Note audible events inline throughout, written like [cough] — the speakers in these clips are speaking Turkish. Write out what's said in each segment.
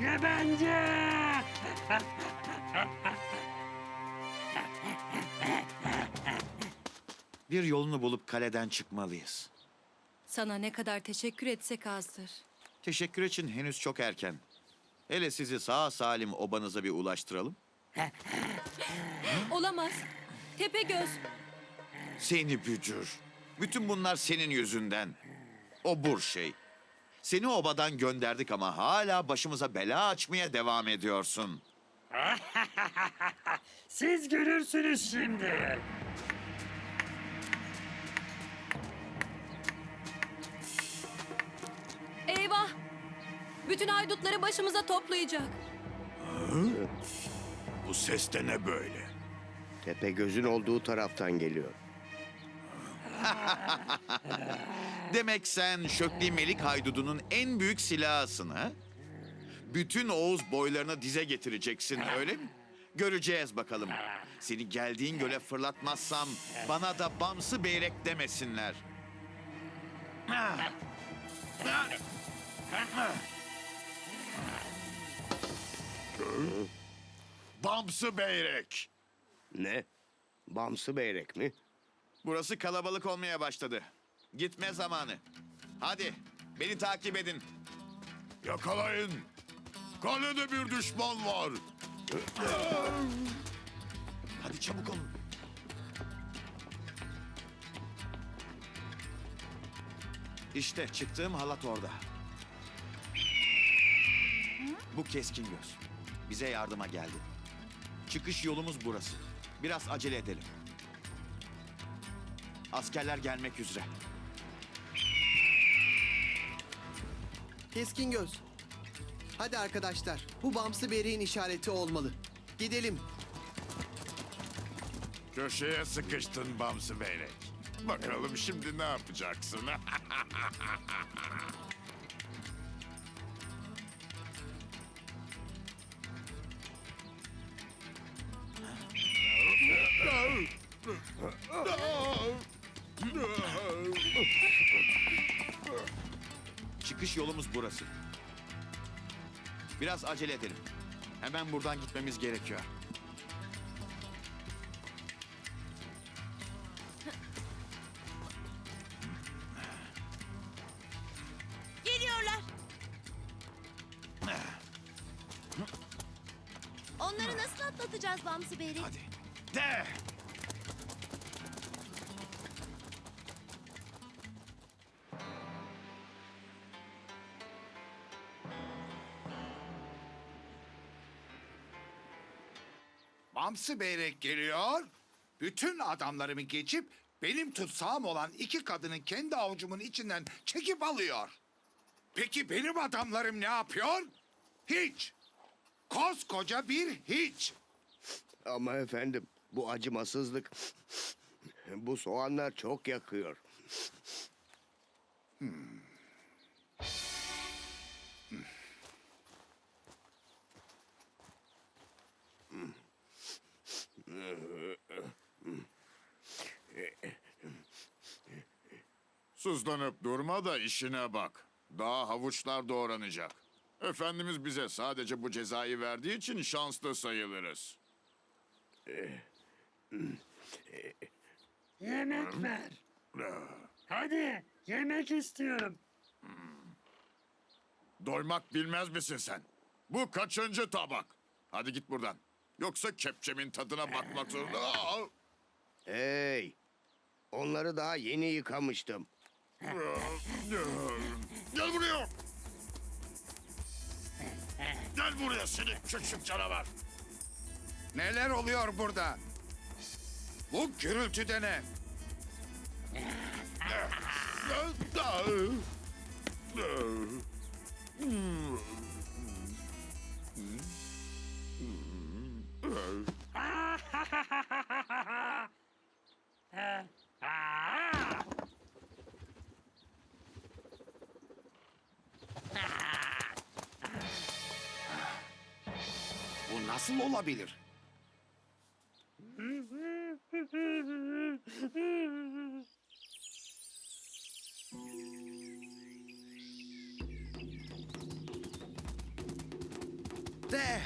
Ne bence? Bir yolunu bulup kaleden çıkmalıyız. Sana ne kadar teşekkür etsek azdır. Teşekkür için henüz çok erken. Hele sizi sağ salim obanıza bir ulaştıralım. Olamaz. Tepegöz. Seni bücür. Bütün bunlar senin yüzünden. O bur şey. Seni obadan gönderdik ama hala başımıza bela açmaya devam ediyorsun. [laughs] Siz görürsünüz şimdi. Eyvah. Bütün haydutları başımıza toplayacak. Bu ses de ne böyle? Tepe gözün olduğu taraftan geliyor. [laughs] Demek sen Şökli Melik Haydudu'nun en büyük silahısın ha? Bütün Oğuz boylarını dize getireceksin öyle mi? Göreceğiz bakalım. Seni geldiğin göle fırlatmazsam bana da bamsı beyrek demesinler. Bamsı beyrek. Ne? Bamsı beyrek mi? Burası kalabalık olmaya başladı. Gitme zamanı. Hadi beni takip edin. Yakalayın. Kalede bir düşman var. Hadi çabuk olun. İşte çıktığım halat orada. Bu keskin göz. Bize yardıma geldi. Çıkış yolumuz burası. Biraz acele edelim. Askerler gelmek üzere. Keskin göz. Hadi arkadaşlar, bu Bamsı Beri'nin işareti olmalı. Gidelim. Köşeye sıkıştın Bamsı Beyrek. Bakalım şimdi ne yapacaksın? [laughs] Çıkış yolumuz burası. Biraz acele edelim. Hemen buradan gitmemiz gerekiyor. Geliyorlar. Onları nasıl atlatacağız Bamsı Bey'le? Hadi. De! Bamsı Beyrek geliyor. Bütün adamlarımı geçip benim tutsağım olan iki kadının kendi avucumun içinden çekip alıyor. Peki benim adamlarım ne yapıyor? Hiç. Koskoca bir hiç. Ama efendim bu acımasızlık... Bu soğanlar çok yakıyor. Sızlanıp durma da işine bak. Daha havuçlar doğranacak. Efendimiz bize sadece bu cezayı verdiği için şanslı sayılırız. Yemek ver. Hadi yemek istiyorum. Doymak bilmez misin sen? Bu kaçıncı tabak? Hadi git buradan. Yoksa kepçemin tadına bakmak zorunda. Aa! Hey! Onları daha yeni yıkamıştım. Gel buraya. Gel buraya seni küçük canavar. Neler oluyor burada? Bu gürültü de ne? Bu nasıl olabilir? De.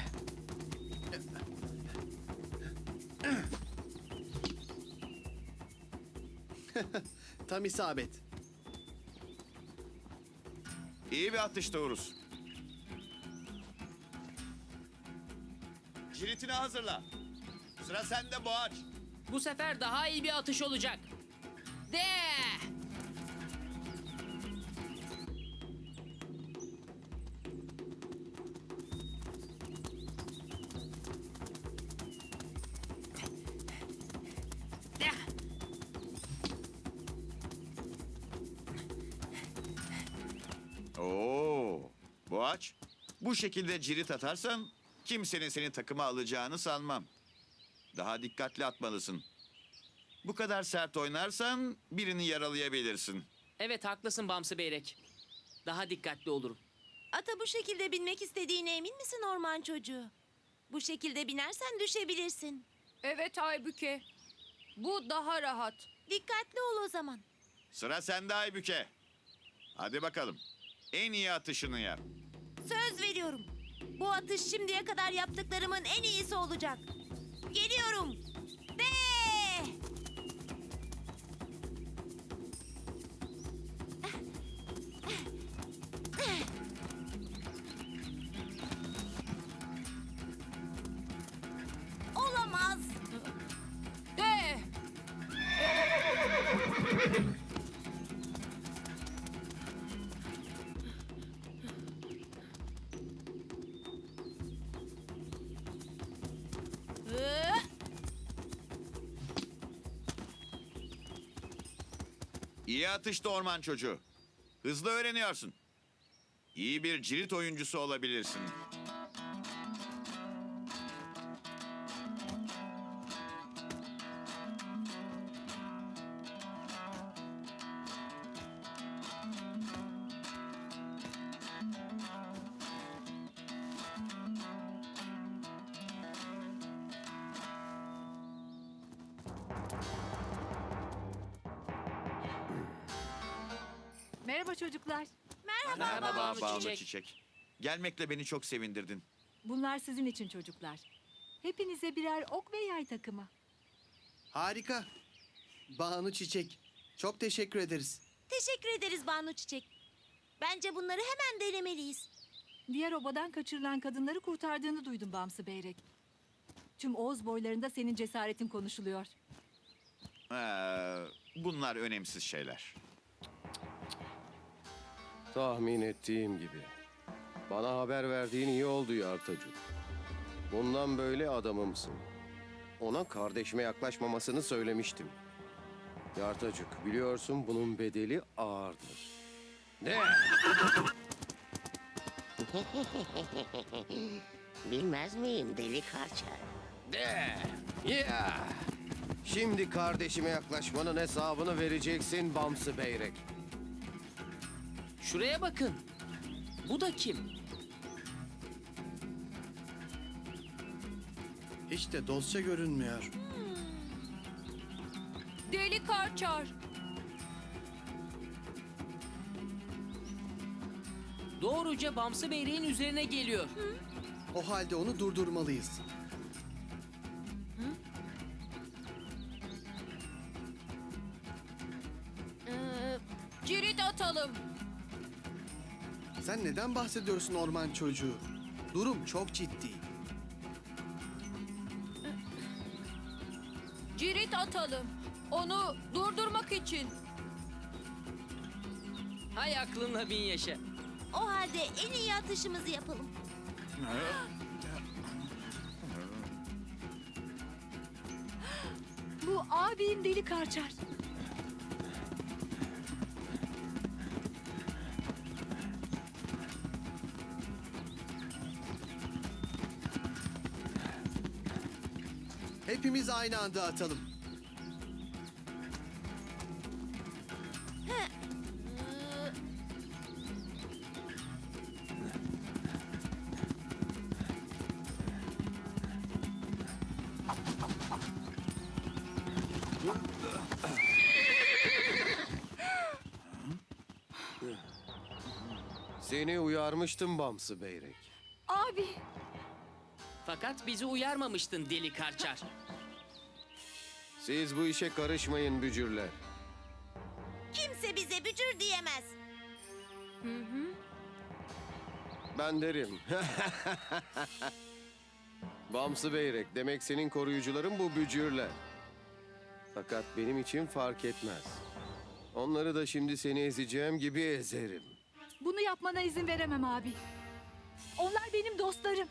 [laughs] Tam isabet. İyi bir atıştı Urus. Ciritini hazırla. Sıra sende Boğaç. Bu sefer daha iyi bir atış olacak. De! De! Oo, Boğaç. Bu şekilde cirit atarsan kimsenin seni takıma alacağını sanmam. Daha dikkatli atmalısın. Bu kadar sert oynarsan birini yaralayabilirsin. Evet haklısın Bamsı Beyrek. Daha dikkatli olurum. Ata bu şekilde binmek istediğine emin misin orman çocuğu? Bu şekilde binersen düşebilirsin. Evet Aybüke. Bu daha rahat. Dikkatli ol o zaman. Sıra sende Aybüke. Hadi bakalım. En iyi atışını yap. Söz veriyorum. Bu atış şimdiye kadar yaptıklarımın en iyisi olacak. Geliyorum. De! İyi atıştı orman çocuğu. Hızlı öğreniyorsun. İyi bir cirit oyuncusu olabilirsin. Merhaba çocuklar. Merhaba. Merhaba Bağlı çiçek. Çiçek. Gelmekle beni çok sevindirdin. Bunlar sizin için çocuklar. Hepinize birer ok ve yay takımı. Harika. Banu Çiçek. Çok teşekkür ederiz. Teşekkür ederiz Banu Çiçek. Bence bunları hemen denemeliyiz. Diğer obadan kaçırılan kadınları kurtardığını duydum Bamsı Beyrek. Tüm Oğuz boylarında senin cesaretin konuşuluyor. Ee, bunlar önemsiz şeyler. Tahmin ettiğim gibi. Bana haber verdiğin iyi oldu Yartacık. Bundan böyle adamımsın. Ona kardeşime yaklaşmamasını söylemiştim. Yartacık biliyorsun bunun bedeli ağırdır. Ne? [laughs] Bilmez miyim deli karçar? De! Ya! Şimdi kardeşime yaklaşmanın hesabını vereceksin Bamsı Beyrek. Şuraya bakın. Bu da kim? Hiç de dostça görünmüyor. Deli Karçar. Doğruca Bamsı Beyrek'in üzerine geliyor. O halde onu durdurmalıyız. Ee, cirit atalım. Sen neden bahsediyorsun orman çocuğu? Durum çok ciddi. Cirit atalım. Onu durdurmak için. Hay aklınla bin yaşa. O halde en iyi atışımızı yapalım. [gasps] Bu abim Deli Karçar. Hepimiz aynı anda atalım. Seni uyarmıştım Bamsı Beyrek. Abi, Fakat bizi uyarmamıştın deli karçar. Siz bu işe karışmayın bücürler. Kimse bize bücür diyemez. Ben derim. [laughs] Bamsı Beyrek, demek senin koruyucuların bu bücürler. Fakat benim için fark etmez. Onları da şimdi seni ezeceğim gibi ezerim. Bunu yapmana izin veremem abi. Onlar benim dostlarım.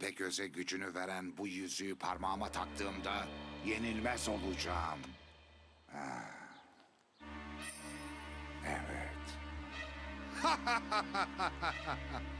Tepegöz'e gücünü veren bu yüzüğü parmağıma taktığımda yenilmez olacağım. Ha. Evet. [laughs]